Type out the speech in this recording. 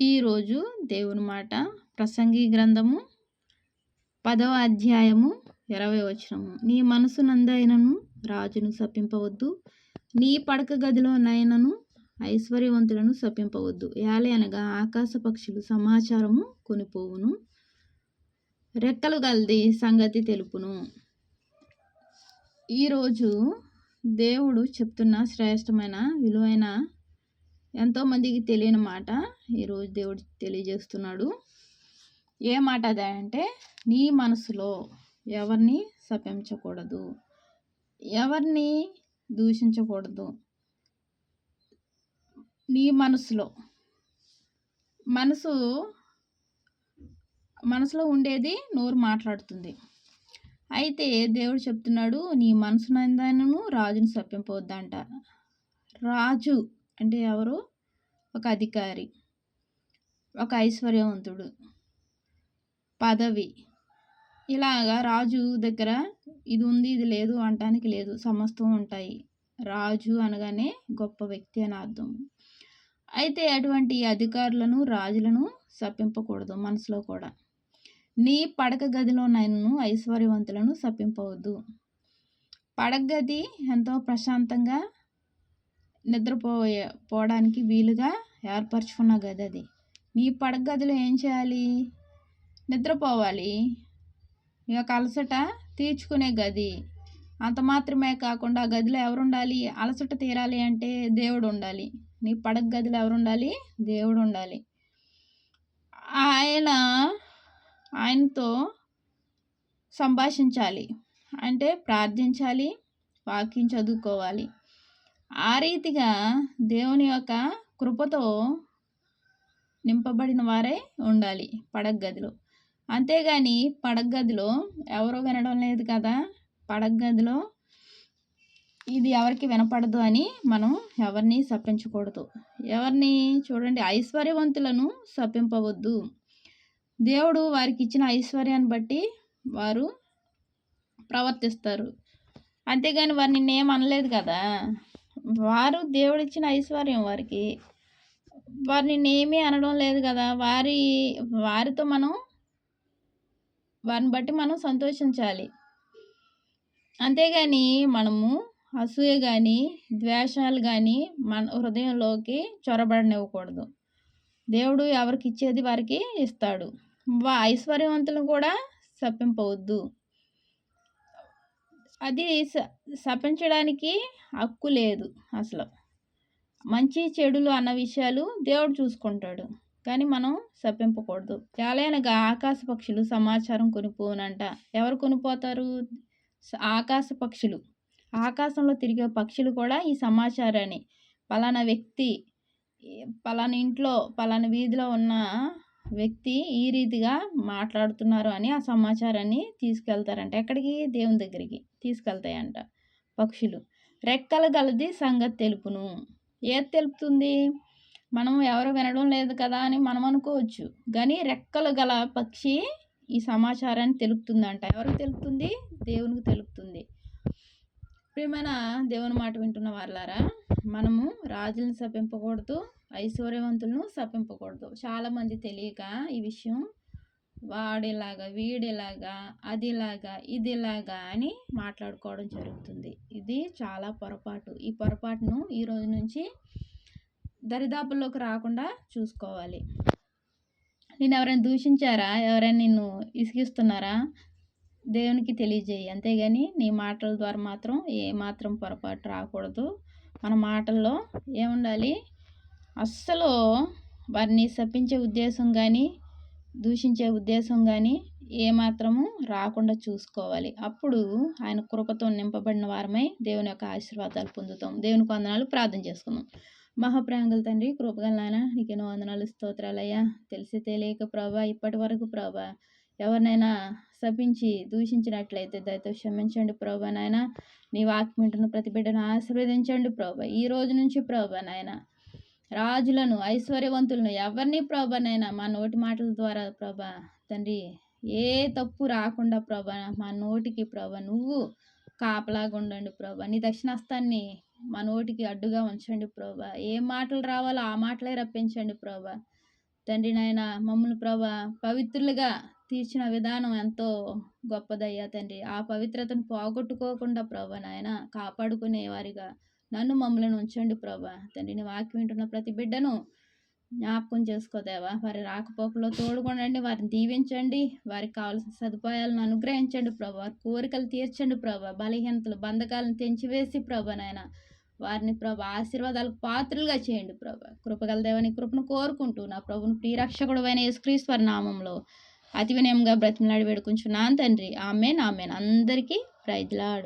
ఈరోజు దేవుని మాట ప్రసంగి గ్రంథము పదవ అధ్యాయము ఇరవై వచనము. నీ మనసు నందైనను రాజును సపింపవద్దు నీ పడక గదిలో నైనను ఐశ్వర్యవంతులను సపింపవద్దు యాలే అనగా ఆకాశ పక్షులు సమాచారము కొనిపోవును. రెక్కలు గల్ది సంగతి తెలుపును. ఈరోజు దేవుడు చెప్తున్న శ్రేష్టమైన విలువైన ఎంతోమందికి తెలియని మాట ఈరోజు దేవుడు తెలియజేస్తున్నాడు. ఏ మాట అదంటే నీ మనసులో ఎవరిని శపించకూడదు? ఎవరిని దూషించకూడదు? నీ మనసులో. మనసు మనసులో ఉండేది నోరు మాట్లాడుతుంది. అయితే దేవుడు చెప్తున్నాడు నీ మనసునందనూ రాజుని సప్పింపవద్దంట రాజు అంటే ఎవరు? ఒక అధికారి ఒక ఐశ్వర్యవంతుడు పదవి. ఇలాగా రాజు దగ్గర ఇది ఉంది ఇది లేదు అంటానికి లేదు సమస్తం ఉంటాయి. రాజు అనగానే గొప్ప వ్యక్తి అని అర్థం. అయితే అటువంటి అధికారులను రాజులను సప్పింపకూడదు మనసులో కూడా. నీ పడక గదిలో నన్ను ఐశ్వర్యవంతులను సప్పింపవద్దు పడగ గది ఎంతో ప్రశాంతంగా నిద్రపోయే పోవడానికి వీలుగా ఏర్పరచుకున్న గది అది. నీ పడక గదిలో ఏం చేయాలి? నిద్రపోవాలి. ఇక అలసట తీర్చుకునే గది. అంత మాత్రమే కాకుండా ఆ గదిలో ఎవరు ఉండాలి అలసట తీరాలి అంటే దేవుడు ఉండాలి నీ పడక గదిలో ఎవరు ఉండాలి దేవుడు ఉండాలి ఆయన ఆయనతో సంభాషించాలి. అంటే ప్రార్థించాలి వాక్యం చదువుకోవాలి. ఆ రీతిగా దేవుని యొక్క కృపతో నింపబడిన వారే ఉండాలి పడగ గదిలో అంతేగాని పడగ గదిలో వినడం లేదు కదా? పడగ గదిలో ఇది ఎవరికి వినపడదు అని మనం ఎవరిని సప్పించకూడదు ఎవరిని చూడండి ఐశ్వర్యవంతులను సప్పింపవద్దు దేవుడు వారికి ఇచ్చిన ఐశ్వర్యాన్ని బట్టి వారు ప్రవర్తిస్తారు. అంతేగాని వారిని నేమనలేదు అనలేదు కదా? వారు దేవుడిచ్చిన ఐశ్వర్యం వారికి. వారిని ఏమీ అనడం లేదు కదా. వారి వారితో మనం వారిని బట్టి మనం సంతోషించాలి. అంతేగాని మనము అసూయ కానీ ద్వేషాలు కానీ మన హృదయంలోకి చొరబడనివ్వకూడదు. దేవుడు ఎవరికి ఇచ్చేది వారికి ఇస్తాడు. వా ఐశ్వర్యవంతులను కూడా సప్పింపవద్దు అది శపించడానికి హక్కు లేదు అసలు. మంచి చెడులు అన్న విషయాలు దేవుడు చూసుకుంటాడు. కానీ మనం శపింపకూడదు చాలనగా ఆకాశ పక్షులు సమాచారం కొనిపోనంట ఎవరు కొనిపోతారు? ఆకాశ పక్షులు. ఆకాశంలో తిరిగే పక్షులు కూడా ఈ సమాచారాన్ని. పలానా వ్యక్తి పలానా ఇంట్లో పలానా వీధిలో ఉన్న వ్యక్తి ఈ రీతిగా మాట్లాడుతున్నారు అని ఆ సమాచారాన్ని తీసుకెళ్తారంట. ఎక్కడికి? దేవుని దగ్గరికి తీసుకెళ్తాయంట పక్షులు. రెక్కలు గలది సంగతి తెలుపును. ఏది తెలుపుతుంది? మనం ఎవరు వినడం లేదు కదా అని మనం అనుకోవచ్చు. కానీ రెక్కలు గల పక్షి ఈ సమాచారాన్ని తెలుపుతుందంట. ఎవరికి తెలుపుతుంది? దేవునికి తెలుపుతుంది. ప్రియమైన దేవుని మాట వింటున్న వాళ్ళారా మనము రాజులను సపింపకూడదు ఐశ్వర్యవంతులను సపింపకూడదు చాలామంది తెలియక ఈ విషయం వాడిలాగా వీడిలాగా అదిలాగా ఇదిలాగా అని మాట్లాడుకోవడం జరుగుతుంది. ఇది చాలా పొరపాటు. ఈ పొరపాటును ఈ రోజు నుంచి దరిదాపుల్లోకి రాకుండా చూసుకోవాలి. నేను ఎవరైనా దూషించారా? ఎవరైనా నిన్ను ఇసిగిస్తున్నారా? దేవునికి తెలియజేయి. అంతేగాని నీ మాటల ద్వారా మాత్రం ఏ మాత్రం పొరపాటు రాకూడదు. మన మాటల్లో ఏముండాలి? అస్సలు వారిని శపించే ఉద్దేశం కానీ దూషించే ఉద్దేశం కానీ ఏమాత్రము రాకుండా చూసుకోవాలి. అప్పుడు ఆయన కృపతో నింపబడిన వారమై దేవుని యొక్క ఆశీర్వాదాలు పొందుతాం. దేవుని వందనాలు. ప్రార్థన చేసుకుందాం. మహాప్రాంగుల తండ్రి కృపగల నాయన నీకెన్నో వందనాలు స్తోత్రాలయ్యా తెలిసి తెలియక ప్రభా ఇప్పటి వరకు ప్రభా ఎవరినైనా శపించి దూషించినట్లయితే దయతో క్షమించండి ప్రభా నాయన. నీ వాక్మింటను ప్రతి బిడ్డను ఆశీర్వదించండి ప్రభా. ఈ రోజు నుంచి ప్రభా నాయన రాజులను ఐశ్వర్యవంతులను ఎవరిని ప్రభనైనా మా నోటి మాటల ద్వారా ప్రభా తండ్రి ఏ తప్పు రాకుండా ప్రభా మా నోటికి ప్రభ నువ్వు కాపలాగా ఉండండి ప్రభా. నీ దక్షిణాస్తాన్ని మా నోటికి అడ్డుగా ఉంచండి ప్రభా. ఏ మాటలు రావాలో ఆ మాటలే రప్పించండి ప్రభా. తండ్రి నాయన మమ్మల్ని ప్రభా పవిత్రులుగా తీర్చిన విధానం ఎంతో గొప్పదయ్యా తండ్రి. ఆ పవిత్రతను పోగొట్టుకోకుండా ప్రభా నాయన కాపాడుకునే వారిగా నన్ను మమ్మల్ని ఉంచండి ప్రభా. తండ్రి నీ వాక్యం వింటున్న ప్రతి బిడ్డను జ్ఞాపకం చేసుకోదేవా వారి రాకపోకలో తోడుకొనండి వారిని దీవించండి వారికి కావాల్సిన సదుపాయాలను అనుగ్రహించండి ప్రభా. వారి కోరికలు తీర్చండి ప్రభా. బలహీనతలు బంధకాలను తెంచివేసి ప్రభా నాయన వారిని ప్రభా ఆశీర్వాదాలకు పాత్రలుగా చేయండి ప్రభా. కృపగల దేవని కృపను కోరుకుంటూ నా ప్రభుని ప్రియరక్షకుడు అయిన యేసుక్రీస్తు వారి నామంలో అతి వినయంగా బ్రతిమలాడి వేడుకుంటున్నాను తండ్రి. Amen amen. అందరికీ ప్రైజ్లాడు.